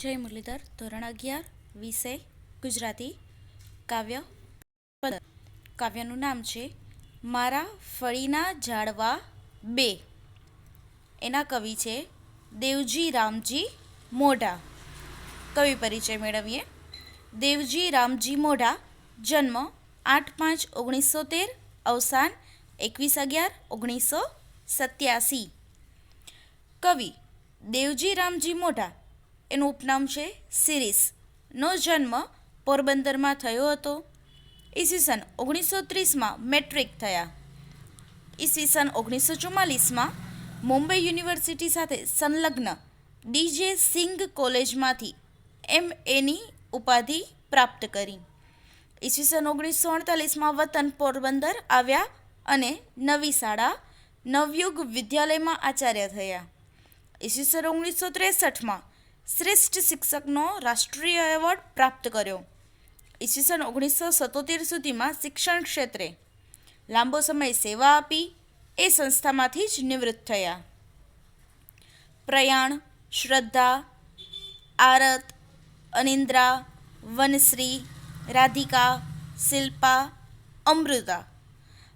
જય મુરલીધર, ધોરણ અગિયાર, વિષય, ગુજરાતી, કાવ્ય કાવ્યનું નામ છે, મારા ફળીના ઝાડવા બે એના કવિ છે, દેવજી રામજી મોઢા. કવિ પરિચય મેળવીએ. દેવજી રામજી મોઢા, જન્મ આઠ પાંચ ઓગણીસો તેર, અવસાન એકવીસ અગિયાર ઓગણીસો સત્યાસી. કવિ, દેવજી રામજી મોઢા એનું ઉપનામ છે સિરીસનો જન્મ પોરબંદરમાં થયો હતો. ઈસવીસન ઓગણીસો ત્રીસમાં મેટ્રિક થયા. ઈસવીસન ઓગણીસો ચુમ્માલીસમાં મુંબઈ યુનિવર્સિટી સાથે સંલગ્ન ડીજે સિંઘ કોલેજમાંથી એમ એની ઉપાધિ પ્રાપ્ત કરી. ઈસવીસન ઓગણીસો અડતાલીસમાં વતન પોરબંદર આવ્યા અને નવી શાળા, નવયુગ વિદ્યાલયમાં આચાર્ય થયા. ઈસવીસન ઓગણીસો ત્રેસઠમાં શ્રેષ્ઠ શિક્ષકનો રાષ્ટ્રીય એવોર્ડ પ્રાપ્ત કર્યો. ઈસવીસન ઓગણીસો સત્તોતેર સુધીમાં શિક્ષણ ક્ષેત્રે લાંબો સમય સેવા આપી, એ સંસ્થામાંથી જ નિવૃત્ત થયા. પ્રયાણ, શ્રદ્ધા, આરત, અનિંદ્રા, વનશ્રી, રાધિકા, શિલ્પા, અમૃતા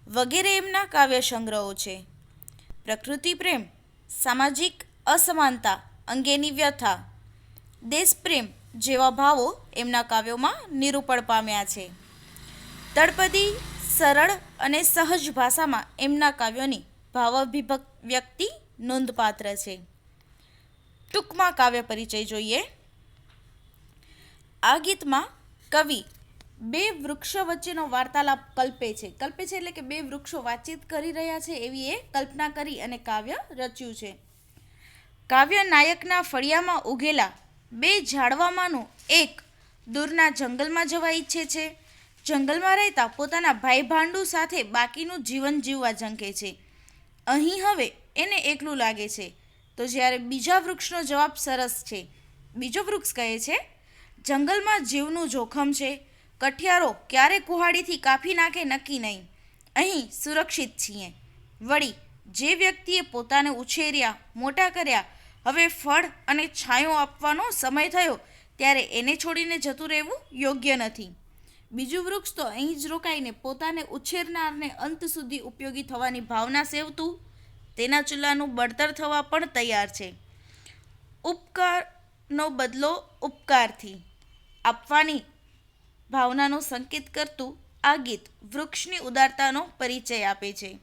વગેરે એમના કાવ્ય સંગ્રહો છે. પ્રકૃતિ પ્રેમ, સામાજિક અસમાનતા અંગેની વ્યથા દેશપ્રેમ જેવા ભાવો એમના કાવ્યોમાં નિરૂપણ પામ્યા છે. તળપદી, સરળ અને સહજ ભાષામાં એમના કાવ્યોની ભાવાભિભક્ત વ્યક્તિ નોંધપાત્ર છે. ટૂંકમાં કાવ્ય પરિચય જોઈએ. આ ગીતમાં કવિ બે વૃક્ષો વચ્ચેનો વાર્તાલાપ કલ્પે છે. કલ્પે છે એટલે કે બે વૃક્ષો વાતચીત કરી રહ્યા છે એવી એ કલ્પના કરી અને કાવ્ય રચ્યું છે. કાવ્ય નાયકના ફળિયામાં ઉગેલા બે ઝાડવામાંનું એક દૂરના જંગલમાં જવા ઈચ્છે છે. જંગલમાં રહેતા પોતાના ભાઈ ભાંડુ સાથે બાકીનું જીવન જીવવા ઝંકે છે. અહીં હવે એને એકલું લાગે છે. તો જ્યારે બીજા વૃક્ષનો જવાબ સરસ છે. બીજો વૃક્ષ કહે છે, જંગલમાં જીવનું જોખમ છે. કઠિયારો ક્યારે કુહાડીથી કાપી નાખે નક્કી નહીં. અહીં સુરક્ષિત છીએ. વળી જે વ્યક્તિએ પોતાને ઉછેર્યા, મોટા કર્યા હવે ફળ અને છાંયો આપવાનો સમય થયો ત્યારે એને છોડીને જતું રહેવું યોગ્ય નથી. બીજું વૃક્ષ તો અહીં જ રોકાઈને પોતાને ઉછેરનારને અંત સુધી ઉપયોગી થવાની ભાવના સેવતું, તેના ચૂલાનું બળતર થવા પણ તૈયાર છે. ઉપકારનો બદલો ઉપકારથી. આપવાની ભાવનાનો સંકેત કરતું આ ગીત વૃક્ષની ઉદારતાનો પરિચય આપે છે.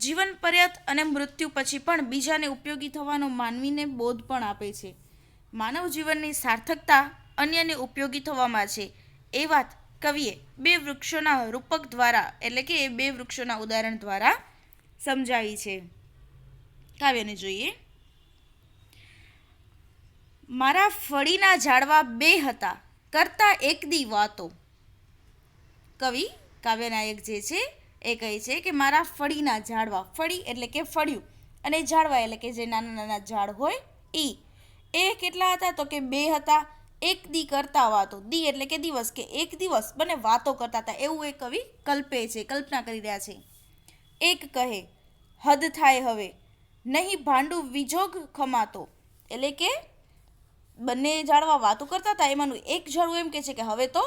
જીવન પર્યત અને મૃત્યુ પછી પણ બીજાને ઉપયોગી થવાનો માનવીને બોધ પણ આપે છે. માનવ જીવનની સાર્થકતા અન્યને ઉપયોગી થવામાં છે. એ વાત કવિએ બે વૃક્ષોના રૂપક દ્વારા, એટલે કે એ બે વૃક્ષોના ઉદાહરણ દ્વારા સમજાવી છે. કાવ્યને જોઈએ. મારા ફળીના ઝાડવા બે હતા, કરતા એક દી વાતો. કવિ કાવ્યનાયક જે છે એ કહે છે કે મારા ફળીના ઝાડવા, ફળી એટલે કે ફળ્યું અને ઝાડવા એટલે કે જે નાના નાના ઝાડ હોય એ. એ કેટલા હતા તો કે બે હતા, એક દી કરતા વાતો. દી એટલે કે દિવસ, કે એક દિવસ બંને વાતો કરતા હતા. એવું એ કવિ કલ્પે છે, કલ્પના કરી રહ્યા છે. એક કહે, હદ થાય હવે. નહીં ભાંડું વિજોગ ખમાતો. એટલે કે બંને ઝાડવા વાતો કરતા હતા. એમાંનું એક ઝાડવું એમ કહે છે કે હવે તો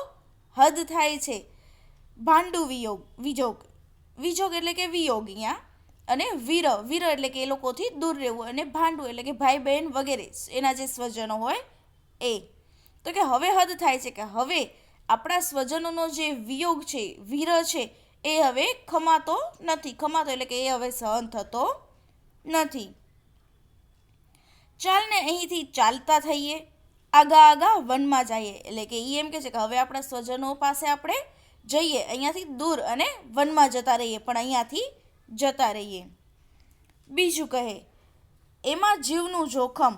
હદ થાય છે. ભાંડુ વિયોગ, વિજોગ. વિજોગ એટલે કે વિયોગ અહીંયા અને વીર વીર એટલે કે એ લોકોથી દૂર રહેવું અને ભાંડુ એટલે કે ભાઈ, બહેન વગેરે એના જે સ્વજનો હોય એ. તો કે હવે હદ થાય છે કે હવે આપણા સ્વજનોનો જે વિયોગ છે, વીર છે, એ હવે ખમાતો નથી. ખમાતો એટલે કે એ હવે સહન થતો નથી. ચાલને અહીંથી ચાલતા થઈએ. આગા આગા વનમાં જઈએ. એટલે કે એ એમ કે છે કે હવે આપણા સ્વજનો પાસે આપણે જઈએ, અહીંયાથી દૂર અને વનમાં જતા રહીએ, પણ અહીંયાથી જતા રહીએ. બીજું કહે, એમાં જીવનું જોખમ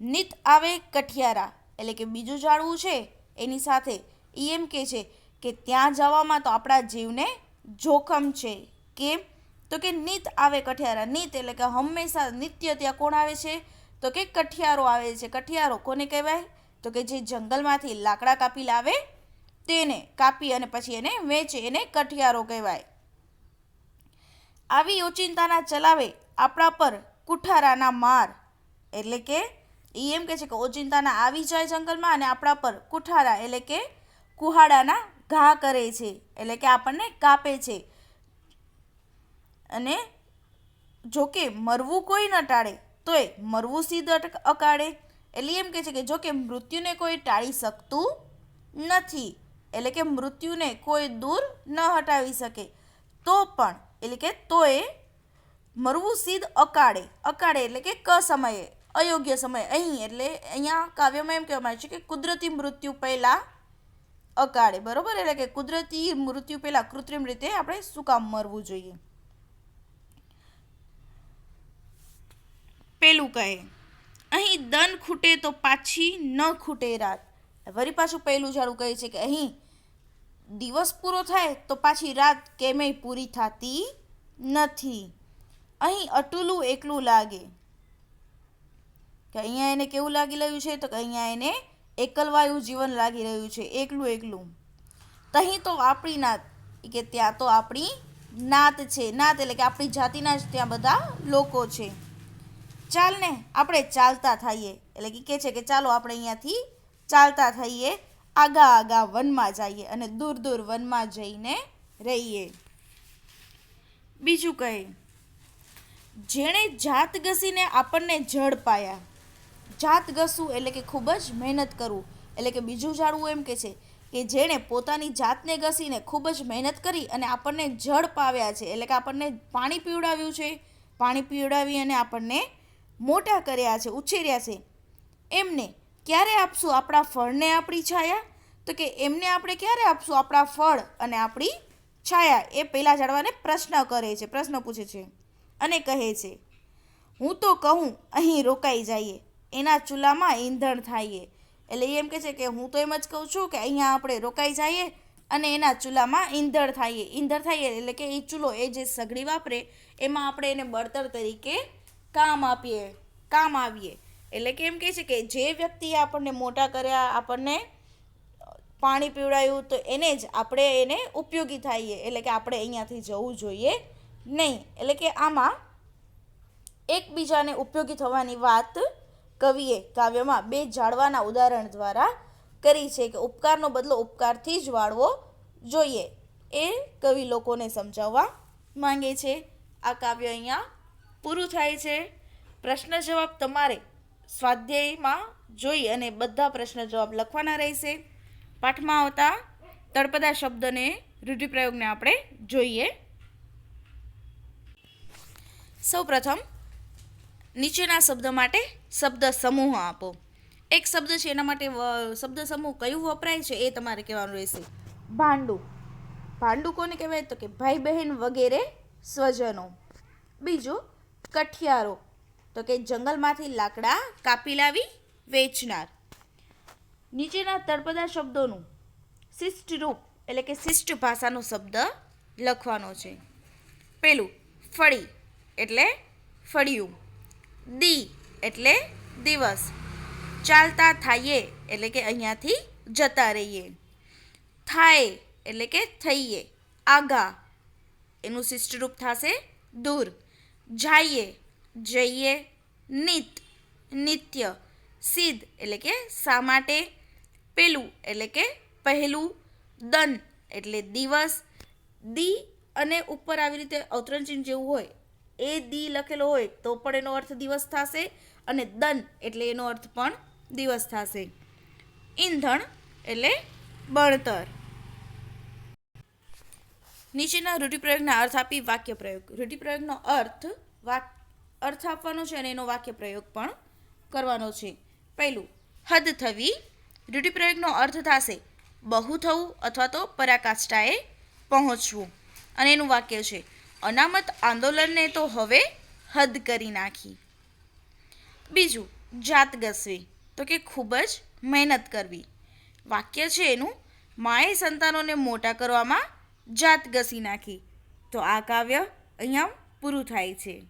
નિત આવે કઠિયારા. એટલે કે બીજું જાળવું છે, એની સાથે એ એમ કહે છે કે ત્યાં જવામાં તો આપણા જીવને જોખમ છે. કેમ? તો કે નિત આવે કઠિયારા. નિત એટલે કે હંમેશા નિત્ય ત્યાં કોણ આવે છે? તો કે કઠિયારો આવે છે. કઠિયારો કોને કહેવાય? તો કે જે જંગલમાંથી લાકડા કાપી લાવે તેને કાપી અને પછી એને વેચે, એને કઠિયારો કહેવાય. આવી ઓચિંતાના ચલાવે આપણા પર કુઠારાના માર. એટલે કે એ એમ કહે છે કે ઓચિંતાના આવી જાય જંગલમાં અને આપણા પર કુઠારા એટલે કે કુહાડાના ઘા કરે છે, એટલે કે આપણને કાપે છે. અને જોકે મરવું કોઈ ન ટાળે તોય મરવું સીધ અકાળે. એટલે એમ કહે છે કે જોકે મૃત્યુને કોઈ ટાળી શકતું નથી. એટલે કે મૃત્યુને કોઈ દૂર ન હટાવી શકે. તો પણ, એટલે કે તોય મરવું સીધ અકાળે. અકાળે એટલે કે ક સમયે. અયોગ્ય સમયે. અહીં, એટલે અહીંયા કાવ્યમાં એમ કહેવામાં આવે છે કે કુદરતી મૃત્યુ પહેલાં અકાળે. બરોબર? એટલે કે કુદરતી મૃત્યુ પહેલાં કૃત્રિમ રીતે આપણે શું કામ મરવું જોઈએ? પેલું કહે, અહીં દન ખૂટે તો પાછી ન ખૂટે રાત. વળી પાછું પહેલું ઝાડું કહે છે કે અહીં દિવસ પૂરો થાય તો પાછી રાત કેમેય પૂરી થતી નથી. અહીં અટુલું એકલું લાગે. કે અહીંયા એને કેવું લાગી રહ્યું છે? તો કે અહીંયા એને એકલવાયું જીવન લાગી રહ્યું છે. એકલું એકલું. તહીં તો આપણી નાત, કે ત્યાં તો આપણી નાત છે. નાત એટલે કે આપણી જાતિના જ ત્યાં બધા લોકો છે. ચાલ ને, આપણે ચાલતા થઈએ. એટલે કે કહે છે કે ચાલો આપણે અહીંયાથી ચાલતા થઈએ, આગા આગા વનમાં જઈએ અને દૂર દૂર વનમાં જઈને રહીએ. બીજું કહે, જેણે જાત ઘસીને આપણને જડ પાયા. જાત ઘસવું એટલે કે ખૂબ જ મહેનત કરવું. એટલે કે બીજું જાણવું એમ કે છે કે જેણે પોતાની જાતને ઘસીને ખૂબ જ મહેનત કરી અને આપણને જળ પાવ્યા છે, એટલે કે આપણને પાણી પીવડાવ્યું છે, પાણી પીવડાવી અને આપણને મોટા કર્યા છે, ઉછેર્યા છે. એમને ક્યારે આપશું? આપણા ફળને આપણી છાયા? તો કે એમને આપણે ક્યારે આપશું? આપણા ફળ અને આપણી છાયા એ પેલા ઝાડવાને પ્રશ્ન કરે છે, પ્રશ્ન પૂછે છે અને કહે છે, હું તો કહું, અહીં રોકાઈ જઈએ. એના ચૂલામાં ઈંધણ થાઈએ એટલે એમ કહે છે કે હું તો એમ જ કહું છું કે અહીંયા આપણે રોકાઈ જઈએ અને એના ચૂલામાં ઈંધણ થાઈએ ઈંધણ થાઈએ એટલે કે એ ચૂલો એ જે સગડી વાપરે, એમાં આપણે એને બળતર તરીકે કામ આપીએ, કામ આવીએ. એટલે કે એમ કહે છે કે જે વ્યક્તિએ આપણને મોટા કર્યા, આપણને પાણી પીવડાયું, તો એને જ આપણે એને ઉપયોગી થઈએ એટલે કે આપણે અહીંયાથી જવું જોઈએ નહીં. એટલે કે આમાં એકબીજાને ઉપયોગી થવાની વાત કવિએ કાવ્યમાં બે જાળવાના ઉદાહરણ દ્વારા કરી છે કે ઉપકારનો બદલો ઉપકારથી જ વાળવો જોઈએ. એ કવિ લોકોને સમજાવવા માંગે છે. આ કાવ્ય અહીંયા પૂરું થાય છે. પ્રશ્ન જવાબ તમારે સ્વાધ્યાયમાં જોઈ અને બધા પ્રશ્ન જવાબ લખવાના રહેશે. પાઠમાં આવતા તળપદા શબ્દને રૂઢિપ્રયોગને આપણે જોઈએ. સૌપ્રથમ, નીચેના શબ્દ માટે શબ્દ સમૂહ આપો. એક શબ્દ છે, એના માટે શબ્દ સમૂહ કયું વપરાય છે એ તમારે કહેવાનું રહેશે. ભાંડુ. ભાંડું કોને કહેવાય? તો કે ભાઈ બહેન વગેરે સ્વજનો. બીજું, કઠિયારો. તો કે જંગલમાંથી લાકડા કાપી લાવી વેચનાર. નીચેના તળપદા શબ્દોનું શિષ્ટ રૂપ એટલે કે શિષ્ટ ભાષાનો શબ્દ લખવાનો છે. પેલું, ફળી, એટલે ફળિયું. દી, એટલે દિવસ. ચાલતા થાઈએ, એટલે કે અહીંયાથી જતા રહીએ. થાય એટલે કે થઈએ. આગા, એનું શિષ્ટરૂપ થશે દૂર. જાઈએ જઈએ નિત, નિત્ય, સિદ્ધ એટલે કે શા માટે? પેલું એટલે કે પહેલું દન એટલે દિવસ. દી અને ઉપર આવી રીતે અવતરણ ચિહ્ન જેવું હોય, એ દી લખેલો હોય તો પણ એનો અર્થ દિવસ થશે અને દન એટલે એનો અર્થ પણ દિવસ થશે. ઈંધણ એટલે બળતર. નીચેના રૂઢિપ્રયોગના અર્થ આપી વાક્ય પ્રયોગ રૂઢિપ્રયોગનો અર્થ વાક અર્થ આપવાનો છે અને એનો વાક્ય પ્રયોગ પણ કરવાનો છે. પહેલું, હદ થવી. રૂઢિપ્રયોગનો અર્થ થશે, બહુ થવું અથવા તો પરાકાષ્ઠાએ પહોંચવું. અને એનું વાક્ય છે, અનામત આંદોલનને તો હવે હદ કરી નાખી. બીજું, જાત ગસવી તો કે ખૂબ જ મહેનત કરવી. વાક્ય છે એનું, માએ સંતાનોને મોટા કરવામાં જાત ઘસી નાખી. તો આ કાવ્ય અહીંયા પૂરું થાય છે.